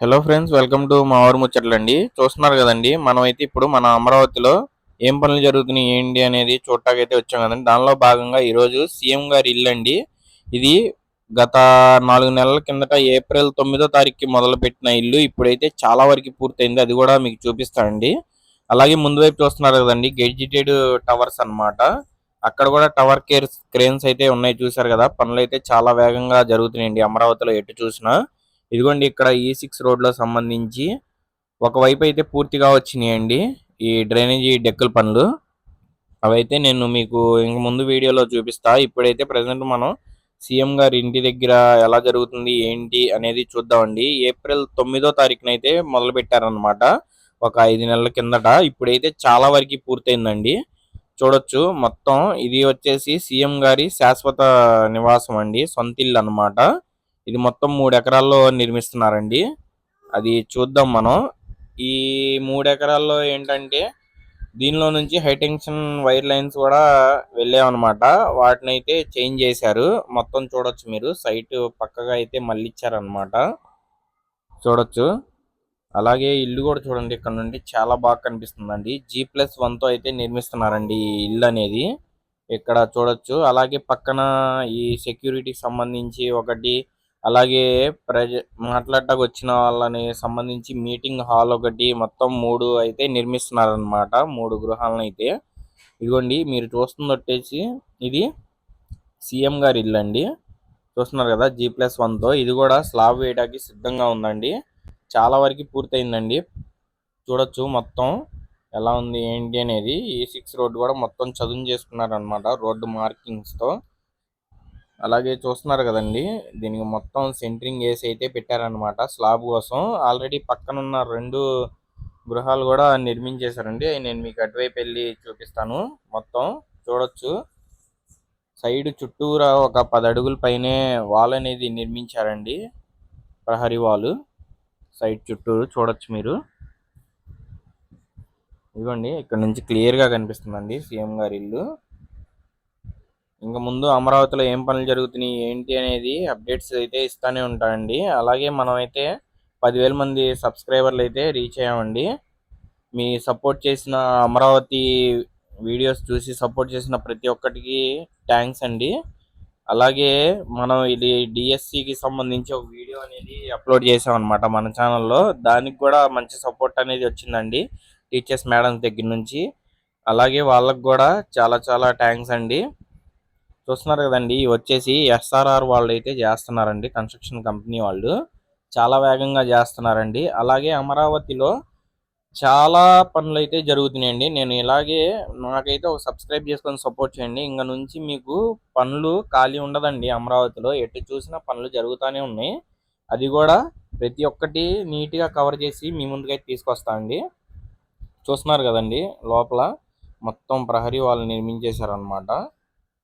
Hello friends welcome to మా ఊరు ముచ్చట్లండి. చూస్తున్నారు కదండి మనమైతే ఇప్పుడు మన అమరావతిలో ఏం పనులు జరుగుతున్నాయి ఏంటి అనేది చూడటానికి అయితే వచ్చాం కదండి. దానిలో భాగంగా ఈరోజు సీఎం గారి ఇల్లు అండి ఇది గత నాలుగు నెలల కిందట ఏప్రిల్ తొమ్మిదో తారీఖుకి మొదలుపెట్టిన ఇల్లు. ఇప్పుడైతే చాలా వరకు పూర్తయింది. అది కూడా మీకు చూపిస్తానండి. అలాగే ముందు వైపు చూస్తున్నారు కదండి గెడ్జిటెడ్ టవర్స్ అన్నమాట. అక్కడ కూడా టవర్ కేర్ క్రేన్స్ అయితే ఉన్నాయి చూసారు కదా. పనులు అయితే చాలా వేగంగా జరుగుతున్నాయండి అమరావతిలో ఎటు చూసినా. ఇదిగోండి ఇక్కడ ఈ సిక్స్ రోడ్లో సంబంధించి ఒకవైపు అయితే పూర్తిగా వచ్చినాయండి ఈ డ్రైనేజీ డెక్కల పనులు. అవైతే నేను మీకు ఇంక ముందు వీడియోలో చూపిస్తా. ఇప్పుడైతే ప్రజెంట్ మనం సీఎం గారి ఇంటి దగ్గర ఎలా జరుగుతుంది ఏంటి అనేది చూద్దామండి. ఏప్రిల్ తొమ్మిదో తారీఖున అయితే మొదలు పెట్టారనమాట ఒక ఐదు నెలల కిందట. ఇప్పుడైతే చాలా వరకు పూర్తయిందండి. చూడొచ్చు. మొత్తం ఇది వచ్చేసి సీఎం గారి శాశ్వత నివాసం అండి సొంత ఇల్లు అనమాట ఇది మొత్తం మూడు ఎకరాల్లో నిర్మిస్తున్నారండి. అది చూద్దాం మనం. ఈ మూడు ఎకరాల్లో ఏంటంటే దీనిలో నుంచి హైటెన్షన్ వైర్ లైన్స్ కూడా వెళ్ళామన్నమాట వాటిని అయితే చేంజ్ చేశారు. మొత్తం చూడొచ్చు మీరు. సైట్ పక్కగా అయితే మళ్ళీ ఇచ్చారనమాట చూడొచ్చు. అలాగే ఇల్లు కూడా చూడండి. ఇక్కడ నుండి చాలా బాగా కనిపిస్తుందండి. జీ ప్లస్ వన్తో అయితే నిర్మిస్తున్నారండి ఈ ఇల్లు అనేది. ఇక్కడ చూడొచ్చు. అలాగే పక్కన ఈ సెక్యూరిటీకి సంబంధించి ఒకటి అలాగే ప్రజ మాట్లాడటానికి వచ్చిన వాళ్ళని సంబంధించి మీటింగ్ హాల్ ఒకటి మొత్తం మూడు అయితే నిర్మిస్తున్నారనమాట మూడు గృహాలను అయితే ఇదిగోండి మీరు చూస్తుంది వచ్చేసి ఇది సీఎం గారి ఇల్లు అండి చూస్తున్నారు కదా జీ ప్లస్ వన్తో ఇది కూడా స్లాబ్ వేయడానికి సిద్ధంగా ఉందండి. చాలా వరకు పూర్తయిందండి. చూడొచ్చు మొత్తం ఎలా ఉంది ఏంటి అనేది. ఏ సిక్స్ రోడ్డు కూడా మొత్తం చదును చేసుకున్నారనమాట రోడ్డు మార్కింగ్స్తో. అలాగే చూస్తున్నారు కదండి దీనికి మొత్తం సెంటరింగ్ వేసి అయితే పెట్టారనమాట స్లాబ్ కోసం ఆల్రెడీ పక్కన ఉన్న రెండు గృహాలు కూడా నిర్మించేశారండి. అవి నేను మీకు అటువైపు వెళ్ళి చూపిస్తాను. మొత్తం చూడొచ్చు. సైడ్ చుట్టూరా ఒక పది అడుగుల పైనే వాల్ అనేది నిర్మించారండి. ప్రహరీ వాల్ సైడ్ చుట్టూరు చూడొచ్చు మీరు. ఇదిగోండి ఇక్కడ నుంచి క్లియర్గా కనిపిస్తుందండి సీఎం గారి ఇల్లు. ఇంకా ముందు అమరావతిలో ఏం పనులు జరుగుతున్నాయి ఏంటి అనేది అప్డేట్స్ అయితే ఇస్తానే ఉంటానండి. అలాగే మనమైతే పదివేల మంది సబ్స్క్రైబర్లు అయితే రీచ్ అయ్యామండి. మీ సపోర్ట్ చేసిన అమరావతి వీడియోస్ చూసి సపోర్ట్ చేసిన ప్రతి ఒక్కటికి థ్యాంక్స్ అండి. అలాగే మనం ఇది డిఎస్సికి సంబంధించి ఒక వీడియో అనేది అప్లోడ్ చేసాం అనమాట మన ఛానల్లో. దానికి కూడా మంచి సపోర్ట్ అనేది వచ్చిందండి టీచర్స్ మేడం దగ్గర నుంచి. అలాగే వాళ్ళకు కూడా చాలా చాలా థ్యాంక్స్ అండి. చూస్తున్నారు కదండి వచ్చేసి ఎస్ఆర్ఆర్ వాళ్ళు అయితే చేస్తున్నారండి కన్స్ట్రక్షన్ కంపెనీ వాళ్ళు. చాలా వేగంగా చేస్తున్నారండి. అలాగే అమరావతిలో చాలా పనులు అయితే జరుగుతున్నాయండి. నేను ఇలాగే నాకైతే ఒక సబ్స్క్రైబ్ చేసుకొని సపోర్ట్ చేయండి. ఇంకా నుంచి మీకు పనులు ఖాళీ ఉండదండి అమరావతిలో. ఎటు చూసినా పనులు జరుగుతూనే ఉన్నాయి. అది కూడా ప్రతి ఒక్కటి నీట్గా కవర్ చేసి మీ ముందుకైతే తీసుకొస్తా అండి. చూస్తున్నారు కదండి లోపల మొత్తం ప్రహరీ వాళ్ళు నిర్మించేశారనమాట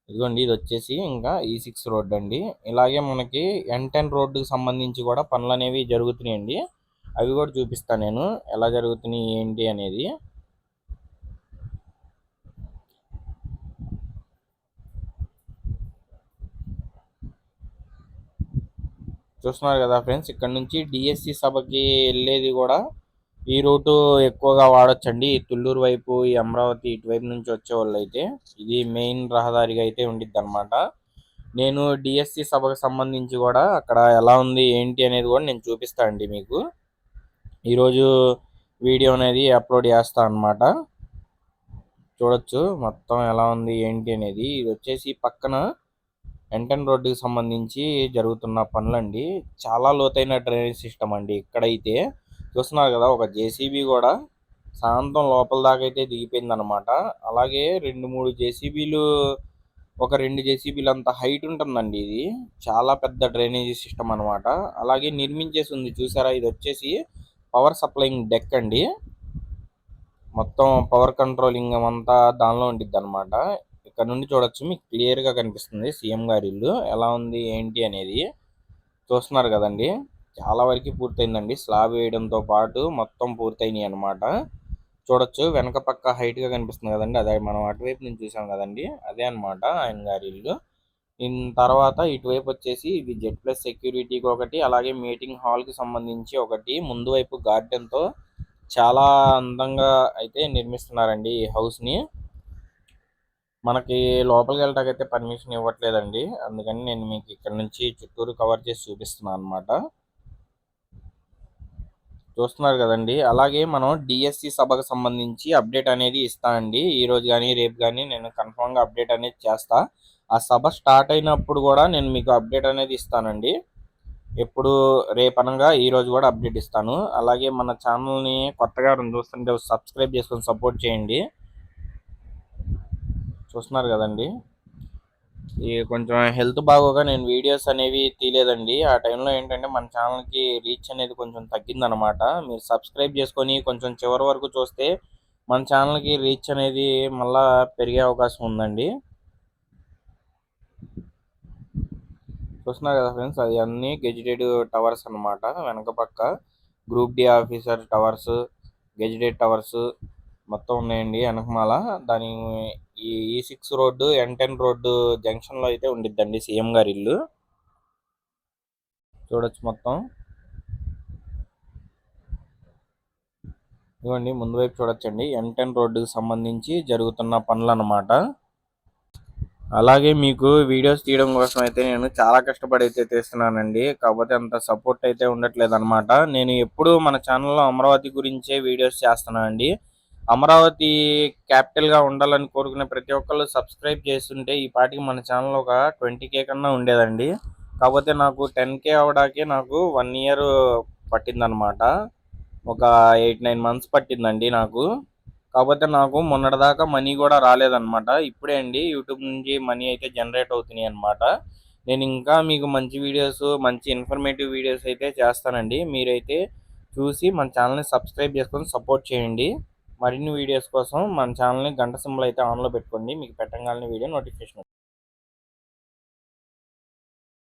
ఇదిగోండి ఇది వచ్చేసి ఇంకా ఈ సిక్స్ రోడ్ అండి. ఇలాగే మనకి ఎన్ టెన్ రోడ్డుకి సంబంధించి కూడా పనులు అనేవి జరుగుతున్నాయండి. అవి కూడా చూపిస్తాను నేను. ఎలా జరుగుతున్నాయి ఏంటి అనేది. చూస్తున్నారు కదా ఫ్రెండ్స్ ఇక్కడ నుంచి డిఎస్సి సభకి వెళ్ళేది కూడా ఈ రూటు ఎక్కువగా వాడొచ్చండి. తుళ్ళూరు వైపు ఈ అమరావతి ఇటువైపు నుంచి వచ్చే వాళ్ళు అయితే ఇది మెయిన్ రహదారిగా అయితే ఉండిద్ది అనమాట నేను డిఎస్సి సభకు సంబంధించి కూడా అక్కడ ఎలా ఉంది ఏంటి అనేది కూడా నేను చూపిస్తా అండి మీకు. ఈరోజు వీడియో అనేది అప్లోడ్ చేస్తా అనమాట చూడొచ్చు మొత్తం ఎలా ఉంది ఏంటి అనేది. ఇది వచ్చేసి పక్కన ఎంటన్ రోడ్డుకి సంబంధించి జరుగుతున్న పనులండి. చాలా లోతైన డ్రైనేజ్ సిస్టమ్ అండి ఇక్కడైతే. చూస్తున్నారు కదా ఒక జేసీబీ కూడా సాయంత్రం లోపల దాకా అయితే దిగిపోయింది అనమాట అలాగే రెండు మూడు జేసీబీలు ఒక రెండు జేసీబీలు అంత హైట్ ఉంటుందండి ఇది. చాలా పెద్ద డ్రైనేజీ సిస్టమ్ అనమాట అలాగే నిర్మించేసి ఉంది చూసారా? ఇది వచ్చేసి పవర్ సప్లైయింగ్ డెక్ అండి. మొత్తం పవర్ కంట్రోలింగ్ అంతా దానిలో ఉండిద్ది అనమాట ఇక్కడ నుండి చూడొచ్చు మీకు క్లియర్గా కనిపిస్తుంది సీఎం గారి ఇల్లు. ఎలా ఉంది ఏంటి అనేది చూస్తున్నారు కదండి. చాలా వరకు పూర్తయిందండి. స్లాబ్ వేయడంతో పాటు మొత్తం పూర్తయినాయి అనమాట చూడొచ్చు వెనక పక్క హైట్గా కనిపిస్తుంది కదండి. అదే మనం అటువైపు నుంచి చూసాం కదండి. అదే అనమాట ఆయన గారి ఇల్లు. ఇన్ తర్వాత ఇటువైపు వచ్చేసి ఇది జెడ్ ప్లస్ సెక్యూరిటీకి ఒకటి అలాగే మీటింగ్ హాల్కి సంబంధించి ఒకటి ముందు వైపు గార్డెన్తో చాలా అందంగా అయితే నిర్మిస్తున్నారండి ఈ హౌస్ని. మనకి లోపలికి వెళ్ళటాకైతే అయితే పర్మిషన్ ఇవ్వట్లేదండి. అందుకని నేను మీకు ఇక్కడ నుంచి చుట్టూరు కవర్ చేసి చూపిస్తున్నాను అనమాట చూస్తున్నారు కదండి. అలాగే మనం డిఎస్సి సభకు సంబంధించి అప్డేట్ అనేది ఇస్తానండి ఈ రోజు కానీ రేపు కానీ నేను కన్ఫర్మ్గా అప్డేట్ అనేది చేస్తా. ఆ సభ స్టార్ట్ అయినప్పుడు కూడా నేను మీకు అప్డేట్ అనేది ఇస్తానండి. ఎప్పుడు రేపనగా ఈ రోజు కూడా అప్డేట్ ఇస్తాను. అలాగే మన ఛానల్ని కొత్తగా చూస్తుంటే సబ్స్క్రైబ్ చేసుకొని సపోర్ట్ చేయండి. చూస్తున్నారు కదండి. ఈ కొంచెం హెల్త్ బాగోగా నేను వీడియోస్ అనేవి తీయలేదండి. ఆ టైంలో ఏంటంటే మన ఛానల్కి రీచ్ అనేది కొంచెం తగ్గిందనమాట. మీరు సబ్స్క్రైబ్ చేసుకొని కొంచెం చివరి వరకు చూస్తే మన ఛానల్కి రీచ్ అనేది మళ్ళా పెరిగే అవకాశం ఉందండి. చూస్తున్నారు కదా ఫ్రెండ్స్ అది అన్నీ గెజిటెడ్ టవర్స్ అన్నమాట. వెనక పక్క group D officer towers gazetted towers మొత్తం ఉన్నాయండి వెనకమాల దాని ఈ e E six road N ten road జంక్షన్లో అయితే ఉండిద్దండి సీఎం గారి ఇల్లు. చూడొచ్చు మొత్తం. ఇదిగోండి ముందు వైపు చూడొచ్చండి. ఎన్ టెన్ రోడ్డుకి సంబంధించి జరుగుతున్న పనులు అనమాట అలాగే మీకు వీడియోస్ తీయడం కోసం అయితే నేను చాలా కష్టపడి అయితే తీస్తున్నానండి. కాకపోతే అంత సపోర్ట్ అయితే ఉండట్లేదు అనమాట నేను ఎప్పుడు మన ఛానల్లో అమరావతి గురించే వీడియోస్ చేస్తున్నానండి. అమరావతి క్యాపిటల్గా ఉండాలని కోరుకునే ప్రతి ఒక్కళ్ళు సబ్స్క్రైబ్ చేస్తుంటే ఈ పాటికి మన ఛానల్ ఒక ట్వంటీ కే కన్నా ఉండేదండి. కాకపోతే నాకు టెన్ కే అవడాకే నాకు వన్ ఇయర్ పట్టిందనమాట ఒక ఎయిట్ నైన్ మంత్స్ పట్టిందండి నాకు. కాకపోతే నాకు మొన్నటిదాకా మనీ కూడా రాలేదన్నమాట. ఇప్పుడే అండి యూట్యూబ్ నుంచి మనీ అయితే జనరేట్ అవుతున్నాయి అనమాట నేను ఇంకా మీకు మంచి వీడియోస్ మంచి ఇన్ఫర్మేటివ్ వీడియోస్ అయితే చేస్తానండి. మీరైతే చూసి మన ఛానల్ని సబ్స్క్రైబ్ చేసుకొని సపోర్ట్ చేయండి. మరిన్ని వీడియోస్ కోసం మన ఛానల్ని గంట సింబల్ అయితే ఆన్లో పెట్టుకోండి. మీకు పెట్టగానే వీడియో నోటిఫికేషన్